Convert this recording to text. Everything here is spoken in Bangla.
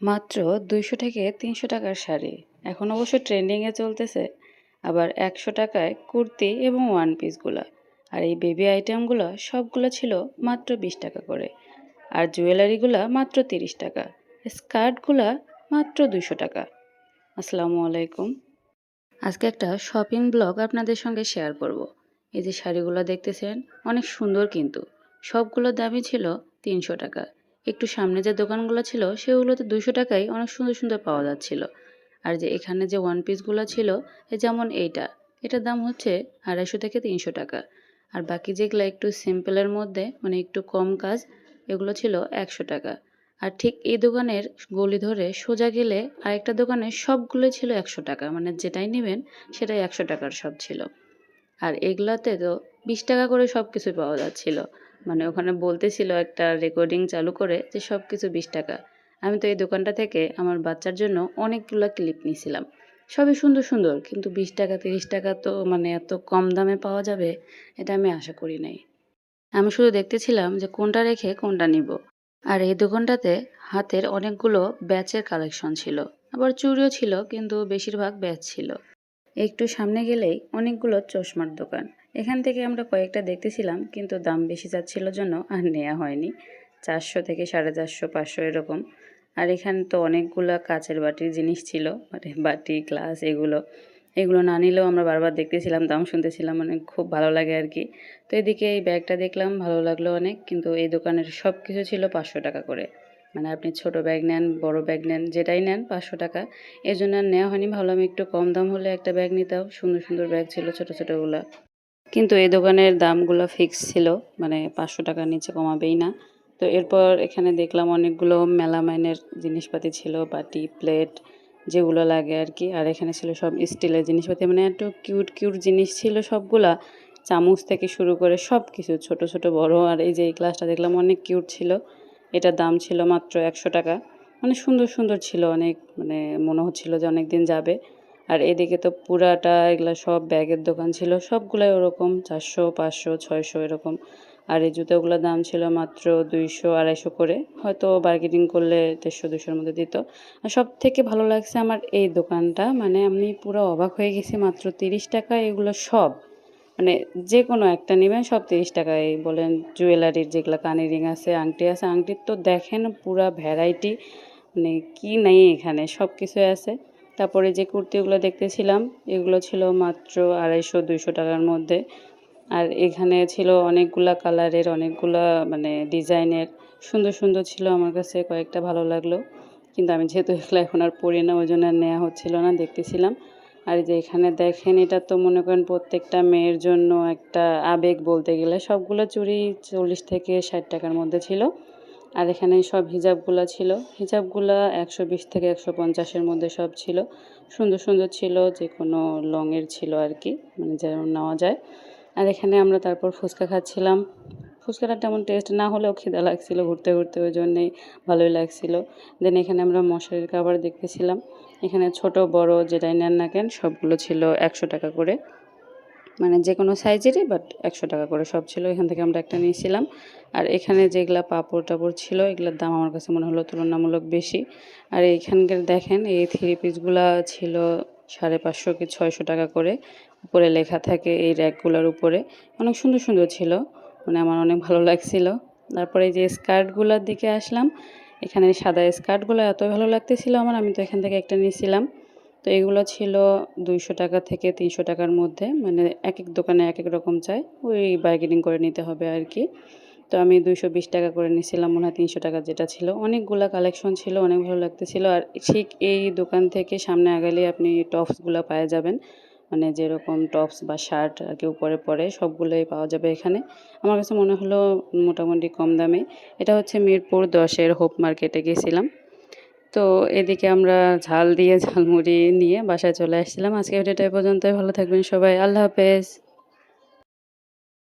মাত্র দুইশো থেকে তিনশো টাকার শাড়ি। এখন অবশ্য ট্রেন্ডিংয়ে চলতেছে, আবার একশো টাকায় কুর্তি এবং ওয়ান পিসগুলো আর এই বেবি আইটেমগুলো সবগুলো ছিল মাত্র বিশ টাকা করে। আর জুয়েলারিগুলো মাত্র তিরিশ টাকা। স্কার্টগুলো মাত্র দুশো টাকা। আসসালামু আলাইকুম। আজকে একটা শপিং ব্লগ আপনাদের সঙ্গে শেয়ার করব। এই যে শাড়িগুলো দেখতেছেন, অনেক সুন্দর কিন্তু। সবগুলো দামই ছিল তিনশো টাকা। একটু সামনে যে দোকানগুলো ছিল, সেগুলোতে দুশো টাকায় অনেক সুন্দর সুন্দর পাওয়া যাচ্ছিল। আর যে এখানে যে ওয়ান পিসগুলো ছিল যেমন এইটা, এটার দাম হচ্ছে আড়াইশো থেকে তিনশো টাকা। আর বাকি যেগুলো একটু সিম্পলের মধ্যে মানে একটু কম কাজ, এগুলো ছিল একশো টাকা। আর ঠিক এই দোকানের গলি ধরে সোজা গেলে আরেকটা দোকানে সবগুলো ছিল একশো টাকা মানে যেটাই নেবেন সেটাই একশো টাকার সব ছিল। আর এগুলাতে তো বিশ টাকা করে সব কিছু পাওয়া যাচ্ছিল। মানে ওখানে বলতেছিল একটা রেকর্ডিং চালু করে যে সব কিছু বিশ টাকা। আমি তো এই দোকানটা থেকে আমার বাচ্চার জন্য অনেকগুলো ক্লিপ নিয়েছিলাম সবই সুন্দর সুন্দর, কিন্তু বিশ টাকা, তিরিশ টাকা তো মানে এত কম দামে পাওয়া যাবে, এটা আমি আশা করি নাই। আমি শুধু দেখতেছিলাম যে কোনটা রেখে কোনটা নিব। আর এই দোকানটাতে হাতের অনেকগুলো ব্যাচের কালেকশন ছিল। আবার চুরিও ছিল, কিন্তু বেশিরভাগ ব্যাচ ছিল। একটু সামনে গেলেই অনেকগুলো চশমার দোকান। এখান থেকে আমরা কয়েকটা দেখতেছিলাম, কিন্তু দাম বেশি যাচ্ছিল জন্য আর নেওয়া হয়নি। চারশো থেকে সাড়ে চারশো, পাঁচশো এরকম। আর এখানে তো অনেকগুলো কাচের বাটির জিনিস ছিল মানে বাটি, গ্লাস এগুলো। এগুলো না নিলেও আমরা বারবার দেখতেছিলাম, দাম শুনতেছিলাম মানে খুব ভালো লাগে আর কি। তো এদিকে এই ব্যাগটা দেখলাম, ভালো লাগল অনেক, কিন্তু এই দোকানের সব কিছু ছিল পাঁচশো টাকা করে। মানে আপনি ছোট ব্যাগ নেন, বড় ব্যাগ নেন, যেটাই নেন, পাঁচশো টাকা। এই জন্য আর নেওয়া হয়নি, ভাবলাম একটু কম দাম হলে একটা ব্যাগ নিতাম। সুন্দর সুন্দর ব্যাগ ছিল, ছোটো ছোটোগুলো। কিন্তু এই দোকানের দামগুলো ফিক্স ছিল মানে পাঁচশো টাকার নিচে কমাবেই না। তো এরপর এখানে দেখলাম অনেকগুলো মেলামাইনের জিনিসপাতি ছিল, বাটি, প্লেট, যেগুলো লাগে আর কি। আর এখানে ছিল সব স্টিলের জিনিসপাতি মানে একটু কিউট কিউট জিনিস ছিল সবগুলা। চামচ থেকে শুরু করে সব কিছু ছোট ছোট, বড়। আর এই যে এই গ্লাসটা দেখলাম অনেক কিউট ছিল। এটার দাম ছিল মাত্র একশো টাকা। মানে সুন্দর সুন্দর ছিল, অনেক মানে মনে হচ্ছিল যে অনেক দিন যাবে। আর এদিকে তো পুরাটা এগুলা সব ব্যাগের দোকান ছিল, সবগুলাই ওরকম চারশো, পাঁচশো, ছয়শো এরকম। আর এই জুতোগুলোর দাম ছিল মাত্র দুইশো, আড়াইশো করে। হয়তো বার্গেনিং করলে দেড়শো দুশোর মধ্যে দিত। আর সব থেকে ভালো লাগছে আমার এই দোকানটা মানে আমি পুরো অবাক হয়ে গেছি, মাত্র তিরিশ টাকা এগুলো সব। মানে যে কোনো একটা নেবেন, সব তিরিশ টাকায়। বলেন জুয়েলারির যেগুলো কানের রিং আছে, আংটি আছে, আংটির তো দেখেন পুরা ভ্যারাইটি মানে কী নেই এখানে সব কিছুই আছে। তারপরে যে কুর্তিগুলো দেখতেছিলাম, এগুলো ছিল মাত্র আড়াইশো, দুইশো টাকার মধ্যে। আর এখানে ছিল অনেকগুলা কালারের, অনেকগুলা মানে ডিজাইনের। সুন্দর সুন্দর ছিল আমার কাছে, কয়েকটা ভালো লাগল। কিন্তু আমি যেহেতু এগুলো এখন আর পড়ি না, ওই জন্য নেওয়া হচ্ছিল না, দেখতেছিলাম। আর যে এখানে দেখেন, এটা তো মনে করেন প্রত্যেকটা মেয়ের জন্য একটা আবেগ বলতে গেলে। সবগুলো চুড়ি চল্লিশ থেকে ষাট টাকার মধ্যে ছিল। আর এখানে সব হিজাবগুলো ছিল। হিজাবগুলো একশো বিশ থেকে একশো পঞ্চাশের মধ্যে সব ছিল। সুন্দর সুন্দর ছিল, যে কোনো লংয়ের ছিল আর কি মানে যেমন নেওয়া যায়। আর এখানে আমরা তারপর ফুচকা খাচ্ছিলাম। ফুচকাটা তেমন টেস্ট না হলেও খিদা লাগছিল ঘুরতে ঘুরতে, ওই জন্যেই ভালোই লাগছিল। দেন এখানে আমরা মশারির খাবার দেখতেছিলাম। এখানে ছোট, বড়, যেটাই নেন না কেন, সবগুলো ছিল একশো টাকা করে। মানে যে কোনো সাইজেরই বাট একশো টাকা করে সব ছিল। এখান থেকে আমরা একটা নিয়েছিলাম। আর এখানে যেগুলা পাপড় টাপড় ছিল, এগুলোর দাম আমার কাছে মনে হলো তুলনামূলক বেশি। আর এইখানকার দেখেন, এই থ্রি পিসগুলা ছিল সাড়ে পাঁচশো কি ছয়শো টাকা করে। উপরে লেখা থাকে এই র্যাকগুলোর উপরে। অনেক সুন্দর সুন্দর ছিল। মানে আমার অনেক ভালো লাগছিল। তারপরে যে স্কার্টগুলোর দিকে আসলাম। এখানে সাদা স্কার্টগুলো এত ভালো লাগতেছিল আমার, আমি তো এখান থেকে একটা নিয়েছিলাম। তো এগুলো ছিল দুইশো টাকা থেকে তিনশো টাকার মধ্যে। মানে এক এক দোকানে এক এক রকম চাই, ওই বার্গেনিং করে নিতে হবে আর কি তো আমি দুইশো বিশ টাকা করে নিয়েছিলাম মনে হয় তিনশো টাকা যেটা ছিল। অনেকগুলো কালেকশন ছিল, অনেক ভালো লাগতেছিল। আর ঠিক এই দোকান থেকে সামনে আগালে আপনি টপসগুলো পাওয়া যাবেন। মানে যেরকম টপস বা শার্ট আর কি উপরে পরে সবগুলোই পাওয়া যাবে এখানে। আমার কাছে মনে হলো মোটামুটি কম দামে। এটা হচ্ছে মিরপুর দশের হোপ মার্কেটে গেছিলাম। তো এদিকে আমরা ঝাল দিয়ে, ঝালমুড়ি নিয়ে বাসায় চলে আসছিলাম। আজকে ভিডিওটা পর্যন্তই। ভালো থাকবেন সবাই। আল্লাহ হাফেজ।